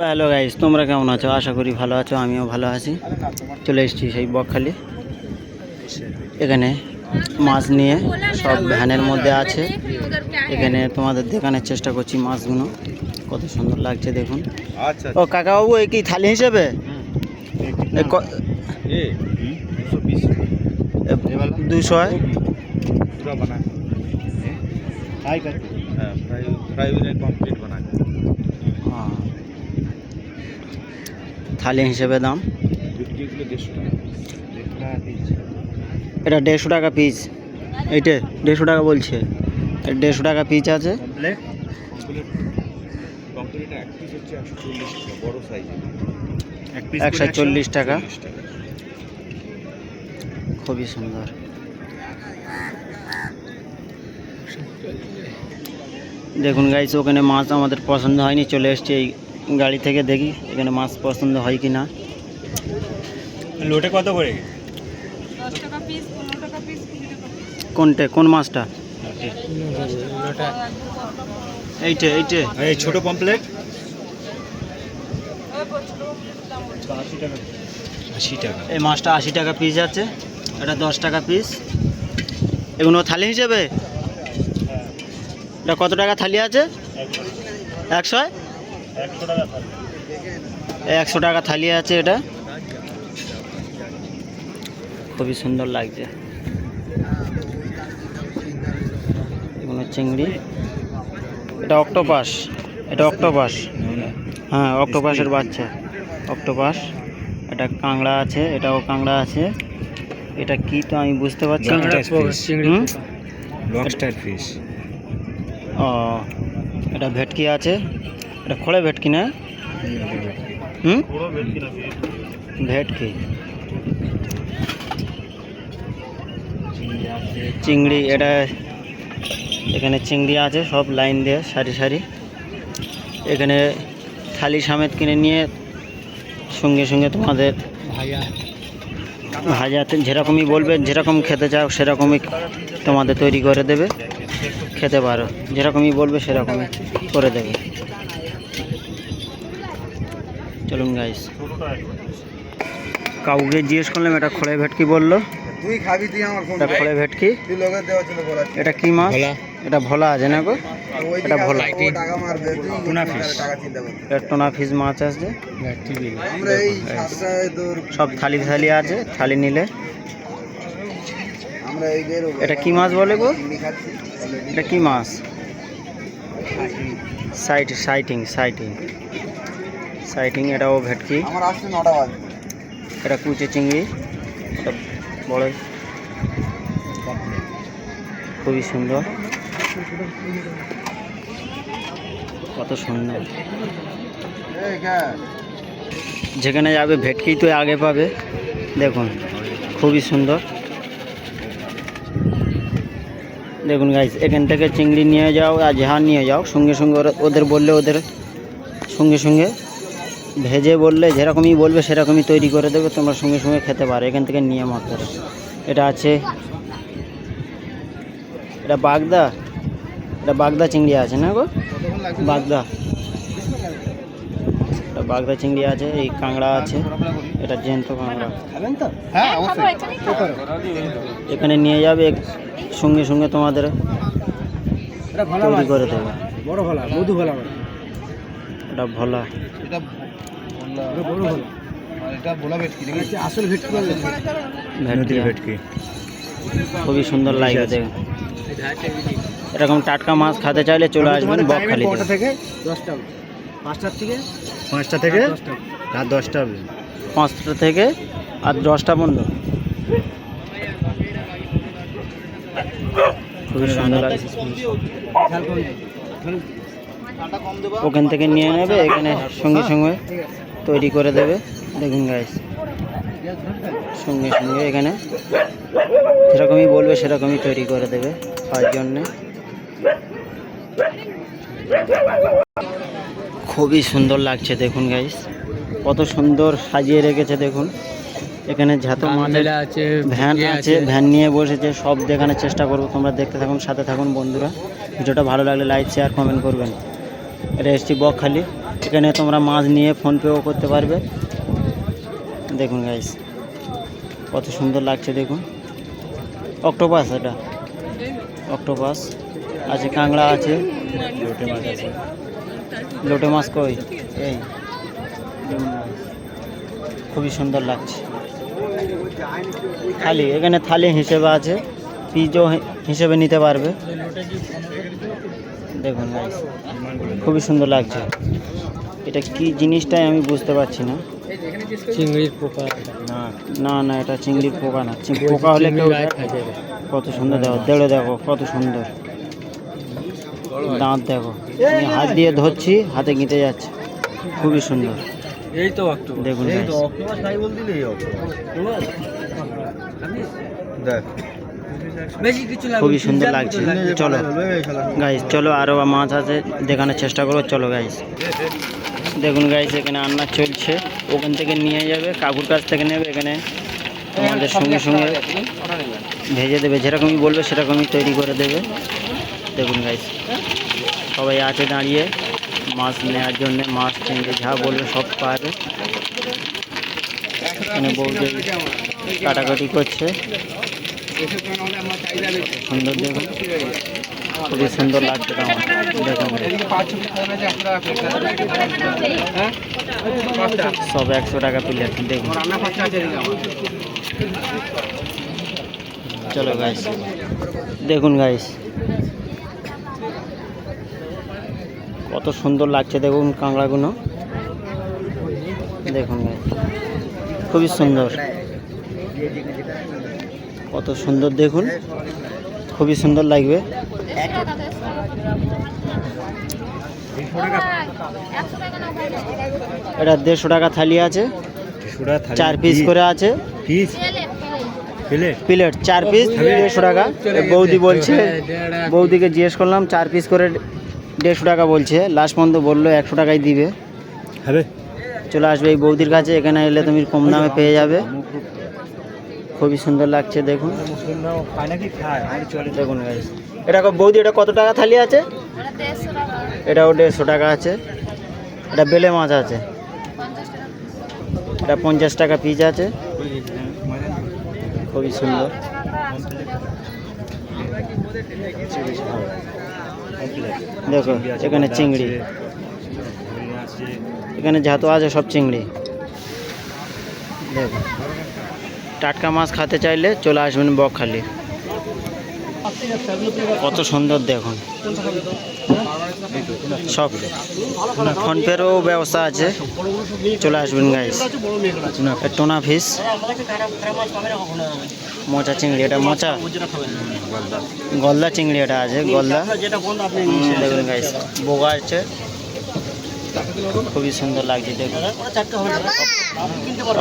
তো hello guys তোমরা কেমন আছো? আশা করি ভালো আছো আমিও ভালো আছি। চলে এসেছি সেই বকখালি। এখানে মাছ নিয়ে সব ভ্যানের মধ্যে আছে। এখানে তোমাদের দেখানোর চেষ্টা করছি মাছগুলো। কত সুন্দর লাগছে দেখুন। ও কাকাবাবু এই কি থালি হিসেবে? দুশো হয়? কমপ্লিট থালি হিসেবে দাম। এটা দেড়শো টাকা পিস এইটা দেড়শো টাকা বলছে। দেড়শো টাকা পিস আছে। একশো চল্লিশ টাকা। খুবই সুন্দর। দেখুন গাইছে ওখানে মাছ আমাদের পছন্দ হয়নি, চলে এসছে এই গাড়ি থেকে দেখি এখানে মাছ পছন্দ হয় কি না। লোটে কত করে? কোনটা কোন মাছটা? এইটে এইটে। এই ছোট পমপ্লেট আশি টাকা। আশি টাকা। এই মাছটা আশি টাকা পিস আছে এটা দশ টাকা পিস এগুলো থালি হিসেবে? এটা কত টাকা থালি আছে? একশো? একশো টাকা একশো টাকা থালি আছে এটা। খুবই সুন্দর লাগছে। চিংড়ি। এটা অক্টোপাস। এটা অক্টোপাস। হ্যাঁ অক্টোপাসের বাচ্চা। অক্টোপাস। এটা কাংড়া আছে এটাও কাংড়া আছে। এটা কি তো আমি বুঝতে পারছি না। Lobster fish. ও এটা ভেটকি আছে। এটা খোলে ভেটকি না হুম? ভেটকি চিংড়ি, এটা এখানে চিংড়ি আছে, সব লাইন দিয়ে, সারি সারি। এখানে থালি সামেত কিনে নিয়ে সঙ্গে সঙ্গে তোমাদের ভাজাতে যেরকমই বলবে, যেরকম খেতে চাও, সেরকমই তোমাদের তৈরি করে দেবে। খেতে পারো, যেরকমই বলবে, সেরকমই করে দেবে। চলুন গাইস কাউকে জিজ্ঞেস করলাম এটা খোলে ভেটকি বলল। তুই খাবি তুই আমার এটা ভেটকি। এটা কি মাছ? এটা ভোলা আছে না গো? এটা ভোলা। টুনা এটা টোনা মাছ আছে। সব থালি থালি আছে থালি নিলে। আমরা এই যে এটা কি মাছ বলে গো। এটা কি মাছ? Site citing citing. সাইটিং এটাও ভেটকি। আমার আসছে নটা বাজে। এটা কুচে চিংড়ি এটা বড় খুবই সুন্দর। কত সুন্দর। যেখানে যাবে ভেটকি তো আগে পাবে। দেখুন খুবই সুন্দর। দেখুন গাইস এখান থেকে চিংড়ি নিয়ে যাও আর ঝাড় নিয়ে যাও। সঙ্গে সঙ্গে ওরা- ওদের বললে ওদের সঙ্গে সঙ্গে ভেজে বললে যেরকমই বলবে সেরকমই তৈরি করে দেবে তোমরা সঙ্গে সঙ্গে খেতে পারো। এখান থেকে নিয়ে মাত্র এটা আছে এটা বাগদা এটা বাগদা চিংড়ি আছে না গো? বাগদা। এটা বাগদা চিংড়ি আছে এই কাঁকড়া আছে এটা জ্যান্ত কাঁকড়া। হ্যাঁ এখানে এখানে নিয়ে যাবে সঙ্গে সঙ্গে তোমাদের তৈরি করে দেবে। বড় ভোলা মধু ভোলা এটা ভোলা। এটা বড় এটা ভেটকি। দেখেছি আসল ভেটকি ভেটকি ভেটকি খুবই সুন্দর লাগবে দেখে। এরকম টাটকা মাছ খেতে চাইলে চলে আসবেন বকখালি থেকে? দশটা পাঁচটার থেকে? পাঁচটা থেকে? রাত দশটা পাঁচটা থেকে আর দশটা পর্যন্ত। খুবই সুন্দর লাগছে। ওখান থেকে নিয়ে নেবে এখানে সঙ্গে সঙ্গে। তৈরি করে দেবে। দেখুন গাইস সঙ্গে সঙ্গে এখানে যেরকমই বলবে সেরকমই তৈরি করে দেবে তার জন্যে। খুবই সুন্দর লাগছে দেখুন গাইস কত সুন্দর সাজিয়ে রেখেছে দেখুন। এখানে মালের আছে ভ্যান আছে ভ্যান নিয়ে বসেছে সব দেখানোর চেষ্টা করব তোমরা দেখতে থাকুন সাথে থাকুন বন্ধুরা। ভিডিওটা ভালো লাগলে লাইক শেয়ার কমেন্ট করবেন। এটা এসছি বকখালি। এখানে তোমরা মাছ নিয়ে ফোনপেও করতে পারবে। দেখুন গাইস কত সুন্দর লাগছে দেখুন। অক্টোপাস এটা। অক্টোপাস আছে, কাঁকড়া আছে। লোটে মাছ আছে। লোটে মাছ কই? এই। খুবই সুন্দর লাগছে। থালি, এখানে থালি হিসেবে আছে। পিজও হিসেবে নিতে পারবে। দেখুন খুবই সুন্দর লাগছে। এটা কি জিনিসটাই আমি বুঝতে পারছি না। চিংড়ির পোকা। না না না এটা চিংড়ির পোকা না। পোকা হলে কেউ কত সুন্দর দেখো দেড়ে দেখো কত সুন্দর। দাঁত দেখো আমি হাত দিয়ে ধরছি হাতে গিঁতে যাচ্ছে। খুবই সুন্দর। এই তো দেখুন দেখ। খুবই সুন্দর লাগছে। চলো গাইস চলো আরও মাছ আছে দেখানোর চেষ্টা করব চলো গাইস দেখুন গাইস এখানে রান্না চলছে ওখান থেকে নিয়ে যাবে কাকুর কাছ থেকে নেবে এখানে আমাদের সঙ্গে সঙ্গে ভেজে দেবে যেরকমই বলবে সেরকমই তৈরি করে দেবে। দেখুন গাইস সবাই আছে দাঁড়িয়ে মাছ নেওয়ার জন্য মাছ চিংড়ি যা বলবে সব পাবে এখানে বৌদি কাটাকাটি করছে। সুন্দর দেখুন খুবই সুন্দর লাগছে আমার। দেখুন সব একশো টাকা প্লেট দেখুন। চলো গাইস দেখুন গাইস কত সুন্দর লাগছে দেখুন কাঁকড়াগুলো। দেখুন guys, খুবই সুন্দর। কত সুন্দর দেখুন। খুবই সুন্দর লাগবে। এটা দেড়শো টাকা থালি আছে। চার পিস করে আছে। প্লেট চার পিস দেড়শো টাকা। বৌদি বলছে বৌদিকে জিজ্ঞেস করলাম চার পিস করে দেড়শো টাকা বলছে। লাস্ট পর্যন্ত বলল একশো টাকাই দিবে। চলে আসবে এই বৌদির কাছে এখানে এলে তুমি কম দামে পেয়ে যাবে। খুবই সুন্দর লাগছে, দেখুন। দেখুন এটা বৌদি, এটা কত টাকা থালি আছে? এটাও দেড়শো টাকা আছে। এটা বেলে মাছ আছে। এটা পঞ্চাশ টাকা পিস আছে। খুবই সুন্দর। দেখো এখানে চিংড়ি। এখানে যত আছে সব চিংড়ি। দেখো টাটকা মাছ খেতে চাইলে চলে আসবেন বকখালি। কত সুন্দর দেখুন। সব। ফোনপেরও ব্যবস্থা আছে। চলে আসবেন গাইস টোনা ফিস মোচা চিংড়ি, এটা মোচা? গলদা চিংড়ি এটা আছে, গলদা। দেখুন গাইস বোগা আছে। খুবই সুন্দর লাগছে দেখুন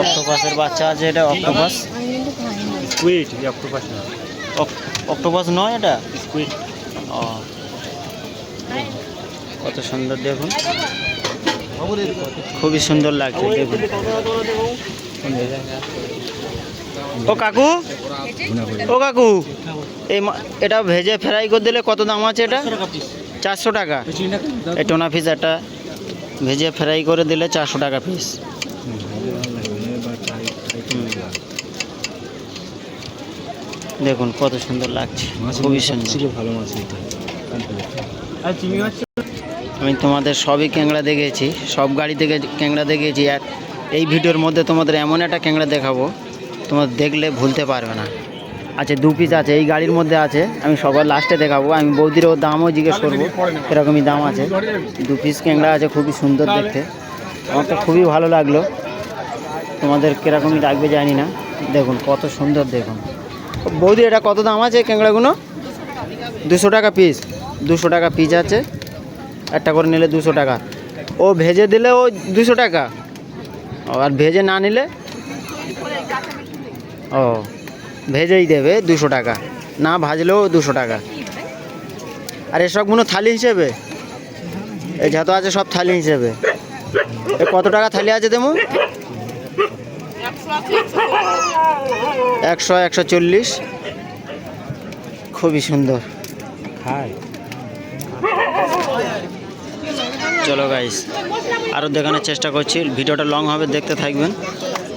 অক্টোপাসের বাচ্চা আছে এটা অক্টোপাস। অক্টোপাস অক- অক্টোপাস নয় এটা? ও। কত সুন্দর দেখুন। খুবই সুন্দর লাগছে দেখুন। ও কাকু? ও কাকু এই এটা ভেজে ফ্রাই করে দিলে কত দাম আছে এটা? চারশো টাকা এই টোনা পিস একটা ভেজে ফ্রাই করে দিলে চারশো টাকা পিস দেখুন কত সুন্দর লাগছে খুবই সুন্দর। ভালো মাছ মাছ আমি তোমাদের সবই ক্যাংড়া দেখেছি সব গাড়ি থেকে ক্যাংড়া দেখেছি। আর এই ভিডিওর মধ্যে তোমাদের এমন একটা ক্যাংড়া দেখাবো তোমার দেখলে ভুলতে পারবে না। আচ্ছা দু পিস আছে, এই গাড়ির মধ্যে আছে, আমি সবার লাস্টে দেখাবো, আমি বৌদিরও দামও জিজ্ঞেস করব, এরকমই দাম আছে। দু পিস ক্যাংড়া আছে, খুবই সুন্দর দেখতে। আমার তো খুবই ভালো লাগল। তোমাদের কীরকমই লাগবে জানি না। দেখুন, কত সুন্দর দেখুন। বৌদি, এটা কত দাম আছে ক্যাংড়াগুলো? দুশো টাকা পিস দুশো টাকা পিস আছে। একটা করে নিলে দুশো টাকা। ও ভেজে দিলে ও দুশো টাকা। আর ভেজে না নিলে? ও ভেজেই দেবে দুশো টাকা। না ভাজলেও দুশো টাকা। আর এসবগুলো থালি হিসেবে? এই যত আছে সব থালি হিসেবে। এ কত টাকা থালি আছে তেমন একশো একশো চল্লিশ। খুবই সুন্দর। চলো গাইস আরও দেখানোর চেষ্টা করছি। ভিডিওটা লং হবে দেখতে থাকবেন।